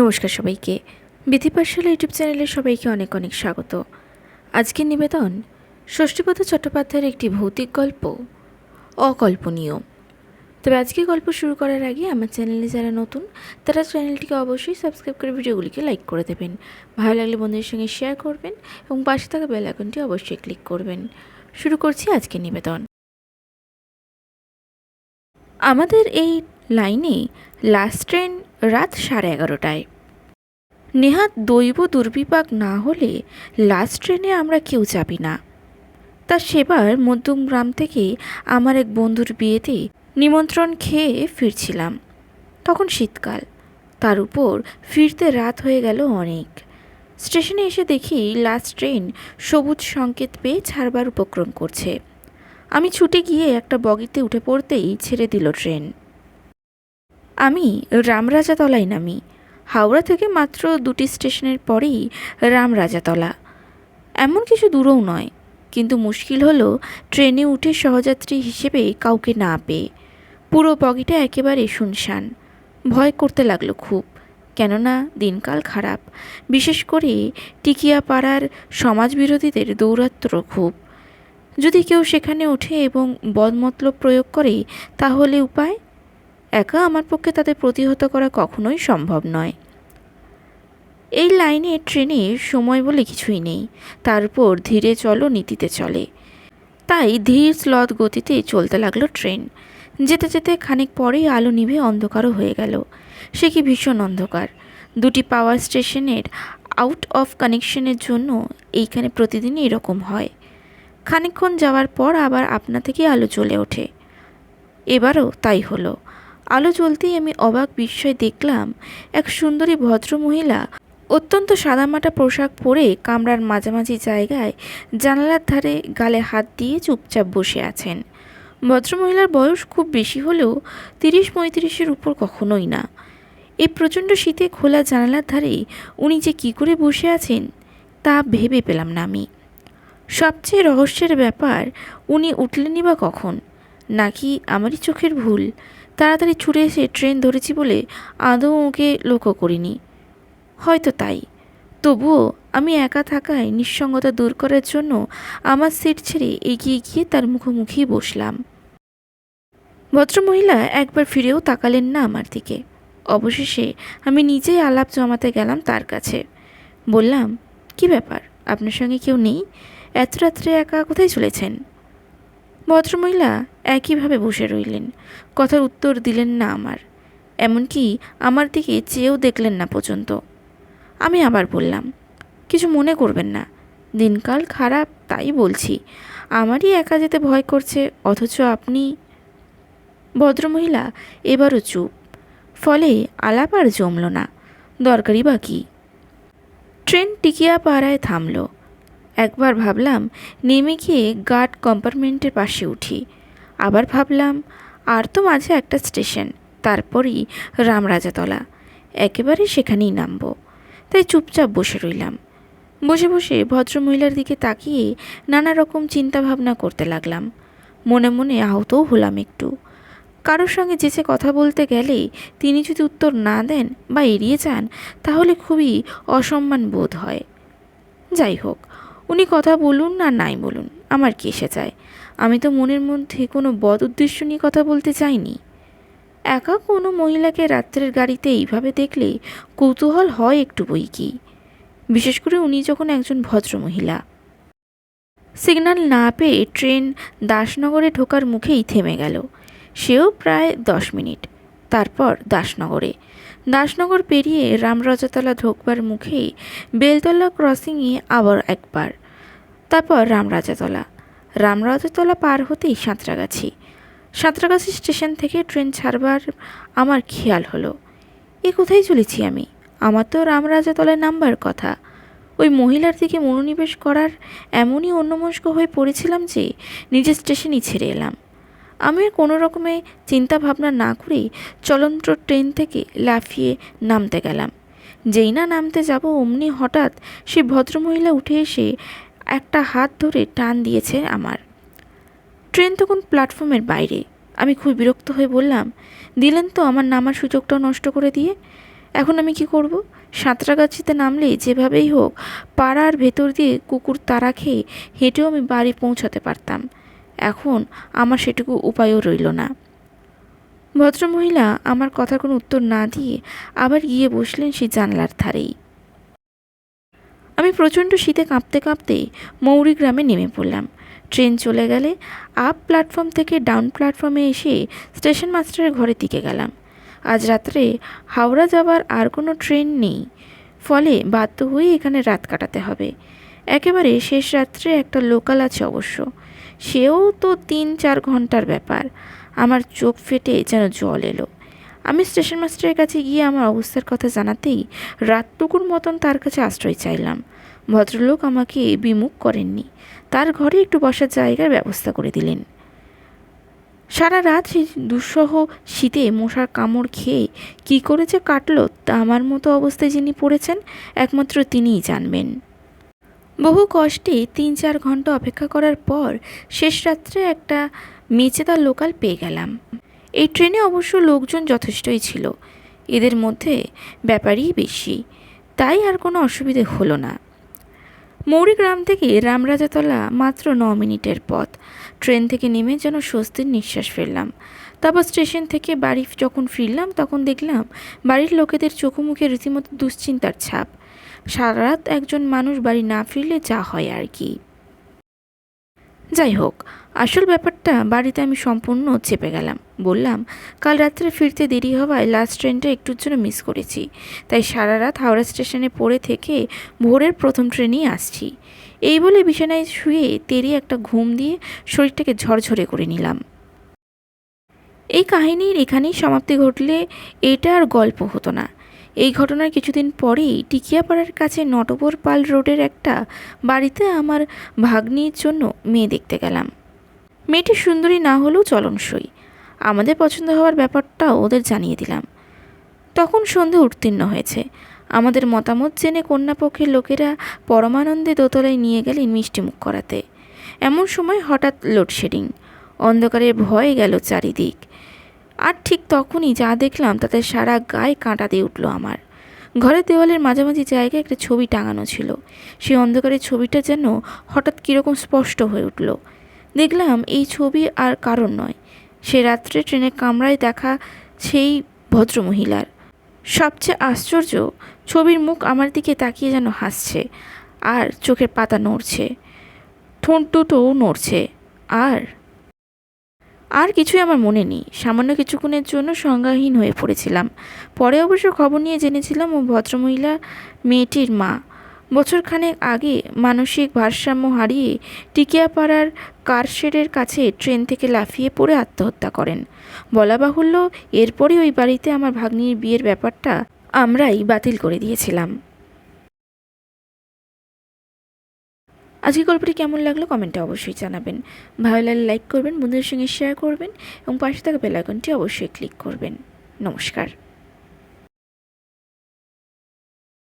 নমস্কার সবাইকে। বিধি বিধিপাঠশালা ইউটিউব চ্যানেলে সবাইকে অনেক অনেক স্বাগত। আজকের নিবেদন, ষষ্ঠীপদ চট্টোপাধ্যায়ের একটি ভৌতিক গল্প, অকল্পনীয়। তবে আজকে গল্প শুরু করার আগে আমার চ্যানেলে যারা নতুন, তারা চ্যানেলটিকে অবশ্যই সাবস্ক্রাইব করে ভিডিওগুলিকে লাইক করে দেবেন। ভালো লাগলে বন্ধুদের সঙ্গে শেয়ার করবেন এবং পাশে থাকা বেল আইকনটি অবশ্যই ক্লিক করবেন। শুরু করছি আজকের নিবেদন। আমাদের এই লাইনে লাস্ট ট্রেন রাত সাড়ে এগারোটায়। নেহাত দৈব দুর্বিপাক না হলে লাস্ট ট্রেনে আমরা কেউ যাবি না। তার সেবার মধ্যম গ্রাম থেকে আমার এক বন্ধুর বিয়েতে নিমন্ত্রণ খেয়ে ফিরছিলাম। তখন শীতকাল, তার উপর ফিরতে রাত হয়ে গেল অনেক। স্টেশনে এসে দেখি লাস্ট ট্রেন সবুজ সংকেত পেয়ে ছাড়বার উপক্রম করছে। আমি ছুটে গিয়ে একটা বগিতে উঠে পড়তেই ছেড়ে দিল ট্রেন। আমি রামরাজাতলায় নামি। হাওড়া থেকে মাত্র দুটি স্টেশনের পরেই রামরাজাতলা। এমন কিছু দূরও নয়, কিন্তু মুশকিল হলো ট্রেনে উঠে সহযাত্রী হিসেবে কাউকে না পেয়ে। পুরো বগিটা একেবারে শুনশান। ভয় করতে লাগল খুব, কেননা দিনকাল খারাপ। বিশেষ করে টিকিয়া পাড়ার সমাজবিরোধীদের দৌরাত্ম্য খুব। যদি কেউ সেখানে ওঠে এবং বদমতলব প্রয়োগ করে, তাহলে উপায়? একা আমার পক্ষে তাদের প্রতিহত করা কখনোই সম্ভব নয়। এই লাইনে ট্রেনে সময় বলে কিছুই নেই। তারপর ধীরে চলো, নীতিতে চলে। তাই ধীর, স্লথ গতিতে চলতে লাগল ট্রেন। যেতে যেতে খানিক পরেই আলো নিভে অন্ধকারও হয়ে গেল। সে কি ভীষণ অন্ধকার। দুটি পাওয়ার স্টেশনের আউট অফ কানেকশনের জন্য এইখানে প্রতিদিনই এরকম হয়। খানিকক্ষণ যাওয়ার পর আবার আপনা থেকেই আলো চলে ওঠে। এবারও তাই হলো। আলো জ্বলতেই আমি অবাক বিস্ময় দেখলাম, এক সুন্দরী ভদ্রমহিলা অত্যন্ত সাদামাটা পোশাক পরে কামরার মাঝামাঝি জায়গায় জানালার ধারে গালে হাত দিয়ে চুপচাপ বসে আছেন। ভদ্রমহিলার বয়স খুব বেশি হলেও তিরিশ পঁয়ত্রিশের উপর কখনোই না। এই প্রচণ্ড শীতে খোলা জানালার ধারে উনি যে কী করে বসে আছেন, তা ভেবে পেলাম না আমি। সবচেয়ে রহস্যের ব্যাপার, উনি উঠলেনই বা কখন? নাকি আমারই চোখের ভুল? তাড়াতাড়ি ছুটে এসে ট্রেন ধরেছি বলে আদৌ ওকে লক্ষ্য করিনি। হয়তো তাই। তবুও আমি একা থাকায় নিঃসঙ্গতা দূর করার জন্য আমার সিট ছেড়ে এগিয়ে গিয়ে তার মুখোমুখি বসলাম। ভদ্রমহিলা একবার ফিরেও তাকালেন না আমার দিকে। অবশেষে আমি নিজেই আলাপ জমাতে গেলাম তার কাছে। বললাম, কি ব্যাপার? আপনার সঙ্গে কেউ নেই? এত রাত্রে একা কোথায় চলেছেন? ভদ্রমহিলা একইভাবে বসে রইলেন। কথার উত্তর দিলেন না আমার। এমনকি আমার দিকে চেয়েও দেখলেন না পর্যন্ত। আমি আবার বললাম, কিছু মনে করবেন না। দিনকাল খারাপ, তাই বলছি। আমারই একা যেতে ভয় করছে, অথচ আপনি ভদ্রমহিলা, এবারও চুপ। ফলে আলাপ আর জমল না। দরকারি বা কী? ট্রেন টিকিয়া পাড়ায় থামল। একবার ভাবলাম, নেমে গিয়ে গার্ড কম্পার্টমেন্টের পাশে উঠি। আবার ভাবলাম, আর তো মাঝে একটা স্টেশন, তারপরই রামরাজাতলা। একেবারে সেখানেই নামবো। তাই চুপচাপ বসে রইলাম। বসে বসে ভদ্রমহিলার দিকে তাকিয়ে নানা রকম চিন্তা ভাবনা করতে লাগলাম। মনে মনে আহতও হলাম একটু। কারোর সঙ্গে যেচে কথা বলতে গেলে তিনি যদি উত্তর না দেন বা এড়িয়ে যান, তাহলে খুবই অসম্মান বোধ হয়। যাই হোক, উনি কথা বলুন না নাই বলুন, আমার কি এসে যায়। আমি তো মনের মধ্যে কোনো বদ উদ্দেশ্য নিয়ে কথা বলতে চাইনি। একা কোনো মহিলাকে রাত্রের গাড়িতে এইভাবে দেখলে কৌতূহল হয় একটু বই কি? বিশেষ করে উনি যখন একজন ভদ্র মহিলা সিগন্যাল না পেয়ে ট্রেন দাসনগরে ঢোকার মুখেই থেমে গেল। সেও প্রায় দশ মিনিট। তারপর দাসনগরে। দাসনগর পেরিয়ে রামরাজাতলা ঢোকবার মুখেই বেলতলা ক্রসিংয়ে আবার একবার। তারপর রামরাজাতলা। রামরাজাতলা পার হতেই সাঁতরাগাছি। সাঁতরাগাছি স্টেশন থেকে ট্রেন ছাড়বার আমার খেয়াল হলো। এ কোথায় চলেছি আমি? আমার তো রামরাজাতলায় নামবার কথা। ওই মহিলার দিকে মনোনিবেশ করার এমনই অন্যমনস্ক হয়ে পড়েছিলাম যে নিজের স্টেশনই ছেড়ে এলাম। আমি আর কোনো রকমে চিন্তা ভাবনা না করেই চলন্ত ট্রেন থেকে লাফিয়ে নামতে গেলাম। যেই না নামতে যাব, অমনি হঠাৎ সেই ভদ্রমহিলা উঠে এসে একটা হাত ধরে টান দিয়েছে আমার। ট্রেন তখন প্ল্যাটফর্মের বাইরে। আমি খুব বিরক্ত হয়ে বললাম, দিলেন তো আমার নামার সুযোগটাও নষ্ট করে দিয়ে। এখন আমি কি করব? সাঁতরাগাছিতে নামলে যেভাবেই হোক, পাড়ার ভেতর দিয়ে কুকুর তারা খেয়ে হেঁটেও আমি বাড়ি পৌঁছাতে পারতাম। এখন আমার সেটুকু উপায়ও রইল না। ভদ্রমহিলা আমার কথার কোনো উত্তর না দিয়ে আবার গিয়ে বসলেন সেই জানলার ধারেই। আমি প্রচণ্ড শীতে কাঁপতে কাঁপতে মৌরি গ্রামে নেমে পড়লাম। ট্রেন চলে গেলে আপ প্ল্যাটফর্ম থেকে ডাউন প্ল্যাটফর্মে এসে স্টেশন মাস্টারের ঘরের দিকে গেলাম। আজ রাত্রে হাওড়া যাবার আর কোনো ট্রেন নেই, ফলে বাধ্য হয়ে এখানে রাত কাটাতে হবে। একেবারে শেষ রাত্রে একটা লোকাল আছে অবশ্য। সেও তো তিন চার ঘণ্টার ব্যাপার। আমার চোখ ফেটে যেন জল এলো। আমি স্টেশন মাস্টারের কাছে গিয়ে আমার অবস্থার কথা জানাতেই রাতটুকুর মতন তার কাছে আশ্রয় চাইলাম। ভদ্রলোক আমাকে বিমুখ করেননি। তার ঘরে একটু বসার জায়গার ব্যবস্থা করে দিলেন। সারা রাত সেই দুঃসহ শীতে মশার কামড় খেয়ে কী করে যে কাটলো তা আমার মতো অবস্থায় যিনি পড়েছেন, একমাত্র তিনিই জানবেন। বহু কষ্টে তিন চার ঘণ্টা অপেক্ষা করার পর শেষ রাত্রে একটা মেচেদার লোকাল পেয়ে গেলাম। এই ট্রেনে অবশ্য লোকজন যথেষ্টই ছিল। এদের মধ্যে ব্যাপারই বেশি। তাই আর কোনো অসুবিধে হলো না। মৌরি গ্রাম থেকে রামরাজাতলা মাত্র ন মিনিটের পথ। ট্রেন থেকে নেমে যেন স্বস্তির নিঃশ্বাস ফেললাম। তারপর স্টেশন থেকে বাড়ি যখন ফিরলাম, তখন দেখলাম বাড়ির লোকেদের চোখে মুখে রীতিমতো দুশ্চিন্তার ছাপ। সারা রাত একজন মানুষ বাড়ি না ফিরলে যা হয় আর কি। যাই হোক আসল ব্যাপারটা বাড়িতে আমি সম্পূর্ণ চেপে গেলাম। বললাম, কাল রাত্রে ফিরতে দেরি হওয়ায় লাস্ট ট্রেনটা একটুর জন্য মিস করেছি। তাই সারা রাত হাওড়া স্টেশনে পড়ে থেকে ভোরের প্রথম ট্রেনেই আসছি। এই বলে বিছানায় শুয়ে তেরি একটা ঘুম দিয়ে শরীরটাকে ঝরঝরে করে নিলাম। এই কাহিনীর এখানেই সমাপ্তি ঘটলে এটা আর গল্প হতো না। এই ঘটনার কিছুদিন পরেই টিকিয়াপাড়ার কাছে নটবর পাল রোডের একটা বাড়িতে আমার ভাগ্নির জন্য মেয়ে দেখতে গেলাম। মেয়েটি সুন্দরী না হলেও চলনসই। আমাদের পছন্দ হওয়ার ব্যাপারটাও ওদের জানিয়ে দিলাম। তখন সন্ধে উত্তীর্ণ হয়েছে। আমাদের মতামত জেনে কন্যাপক্ষের লোকেরা পরমানন্দে দোতলায় নিয়ে গেলেন মিষ্টিমুখ করাতে। এমন সময় হঠাৎ লোডশেডিং। অন্ধকারের ভয় গেল চারিদিক। আর ঠিক তখনই যা দেখলাম তাতে সারা গায়ে কাঁটা দিয়ে উঠল আমার। ঘরের দেওয়ালের মাঝামাঝি জায়গায় একটা ছবি টাঙানো ছিল। সেই অন্ধকারের ছবিটা যেন হঠাৎ কীরকম স্পষ্ট হয়ে উঠল। দেখলাম এই ছবি আর কারণ নয়। সে রাত্রে ট্রেনের কামরায় দেখা সেই ভদ্রমহিলার। সবচেয়ে আশ্চর্য, ছবির মুখ আমার দিকে তাকিয়ে যেন হাসছে আর চোখের পাতা নড়ছে, ঠোঁট দুটোও নড়ছে আর আর কিছুই আমার মনে নেই। সামান্য কিছুক্ষণের জন্য সংজ্ঞাহীন হয়ে পড়েছিলাম। পরে অবশ্য খবর নিয়ে জেনেছিলাম ও ভদ্রমহিলা মেয়েটির মা। বছরখানেক আগে মানসিক ভারসাম্য হারিয়ে টিকিয়াপাড়ার কারশেডের কাছে ট্রেন থেকে লাফিয়ে পড়ে আত্মহত্যা করেন। বলা বাহুল্য, এরপরই ওই বাড়িতে আমার ভাগ্নির বিয়ের ব্যাপারটা আমরাই বাতিল করে দিয়েছিলাম। আজকে গল্পটি কেমন লাগল কমেন্টে অবশ্যই জানাবেন। ভালো লাগলে লাইক করবেন, বন্ধুদের সঙ্গে শেয়ার করবেন এবং পাশে থাকা বেলাইকনটি অবশ্যই ক্লিক করবেন। নমস্কার।